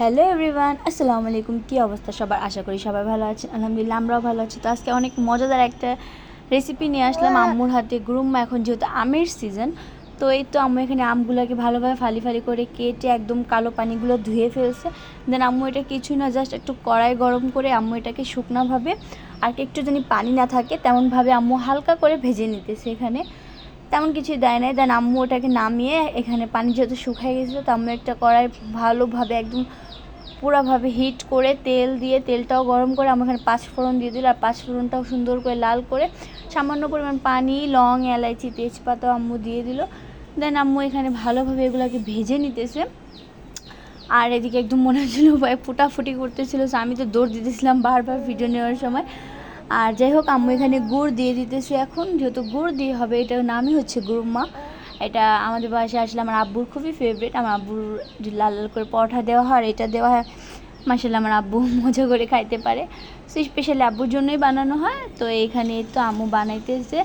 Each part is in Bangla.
হ্যালো এভরিওয়ান আসসালামু আলাইকুম কী অবস্থা? সবার আশা করি সবাই ভালো আছেন। আলহামদুলিল্লাহ আমরাও ভালো আছি। তো আজকে অনেক মজাদার একটা রেসিপি নিয়ে আসলাম। আম্মুর হাতে গ্রুম এখন যেহেতু আমের সিজন তো এই তো আম্মু এখানে আমগুলোকে ভালোভাবে ফালি ফালি করে কেটে একদম কালো পানিগুলো ধুয়ে ফেলছে। দেন আম্মু এটা কিছু না জাস্ট একটু কড়াই গরম করে আম্মু এটাকে শুকনোভাবে আর একটু জানি পানি না থাকে তেমনভাবে আম্মু হালকা করে ভেজে নিতেছে এখানে। তেমন কিছু দেয় নাই। দেন আম্মু ওটাকে নামিয়ে এখানে পানি যেহেতু শুকাই গেছিল, তো আম্মু একটা কড়াই ভালোভাবে একদম পুরাভাবে হিট করে তেল দিয়ে, তেলটাও গরম করে আমার এখানে পাঁচ ফোড়ন দিয়ে দিল। আর পাঁচফোড়নটাও সুন্দর করে লাল করে সামান্য পরিমাণ পানি, লং, এলাইচি, তেজপাতাও আম্মু দিয়ে দিল। দেন আম্মু এখানে ভালোভাবে এগুলোকে ভেজে নিতেছে। আর এদিকে একদম মনে হচ্ছিল ফুটাফুটি করতেছিল আমি তো দৌড় দিতেছিলাম বারবার ভিডিও নেওয়ার সময়। আর যাই হোক, আম্মু এখানে গুড় দিয়ে দিতেছি এখন। যেহেতু গুড় দিয়ে হবে, এটার নামই হচ্ছে গুড়মা এটা আমাদের বাসায় আসলে আমার আব্বুর খুবই ফেভারিট আমার আব্বুর লাল লাল করে পরোটা দেওয়া হয়, আর এটা দেওয়া হয় মাসাল্লাহ আমার আব্বু মজা করে খাইতে পারে। সো স্পেশালি আব্বুর জন্যই বানানো হয়। তো এইখানে তো আম্মু বানাইতেছে।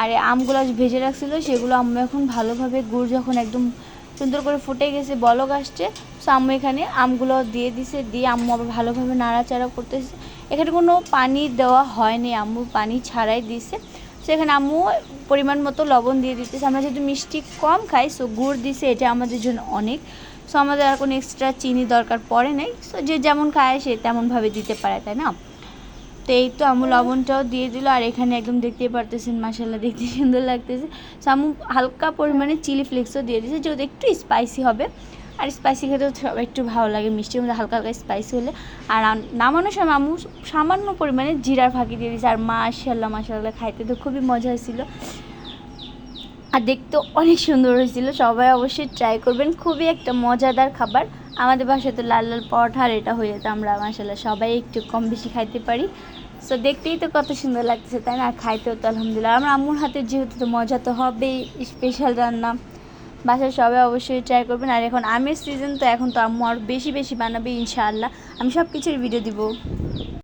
আর আমগুলো ভেজে রাখছিল, সেগুলো আম্মু এখন ভালোভাবে গুড় যখন একদম সুন্দর করে ফুটে গেছে, বলক আসছে সো আম্মু এখানে, আমগুলো দিয়ে দিছে, দিয়ে আম্মু আবার ভালোভাবে নাড়াচাড়া করতেছে। এখানে কোনো পানি দেওয়া হয়নি আম্মু, পানি ছাড়াই দিছে। সো এখানে আম্মু পরিমাণ মতো লবণ দিয়ে দিতেছে। আমরা যেহেতু মিষ্টি কম খাই সো গুড় দিছে, এটা আমাদের জন্য অনেক। সো আমাদের আর কোনো এক্সট্রা চিনি দরকার পড়ে নাই। সো যে যেমন খায় সে তেমনভাবে দিতে পারে, তাই না? তো এই তো আম্মু লবণটাও দিয়ে দিল, আর এখানে একদম দেখতেই পারতেছেন মাসাল্লাহ দেখতে সুন্দর লাগতেছে। সো আম্মু হালকা পরিমাণে চিলি ফ্লেক্সও দিয়ে দিয়েছে যেহেতু একটু স্পাইসি হবে। আর স্পাইসি খেতে তো সব একটু ভালো লাগে মিষ্টির মধ্যে হালকা হালকা স্পাইসি হলে। আর নামানোর সময় আম্মু সামান্য পরিমাণে জিরার ফাঁকি দিয়ে দিয়েছে, আর মাশাল্লাহ মাশাল্লাহ খাইতে তো খুবই মজা হয়েছিল। আর দেখতেও অনেক সুন্দর হয়েছিল, সবাই অবশ্যই ট্রাই করবেন, খুবই একটা মজাদার খাবার। আমাদের বাসায় তো লাল লাল পরোটা, আর এটা হয়ে যেত আমরা মাসাল্লাহ সবাই একটু কম বেশি খাইতে পারি। সো দেখতেই তো কত সুন্দর লাগতেছে, তাই না? খাইতেও তো আলহামদুলিল্লাহ। আমার আম্মুর হাতে যেহেতু তো মজা তো হবেই স্পেশাল রান্না। বাসায় সবাই অবশ্যই ট্রাই করবেন। আর এখন আমের সিজন তো এখন তো আম্মু আরও বেশি বেশি বানাবে, ইনশাআল্লাহ। আমি সব কিছুর ভিডিও দিব।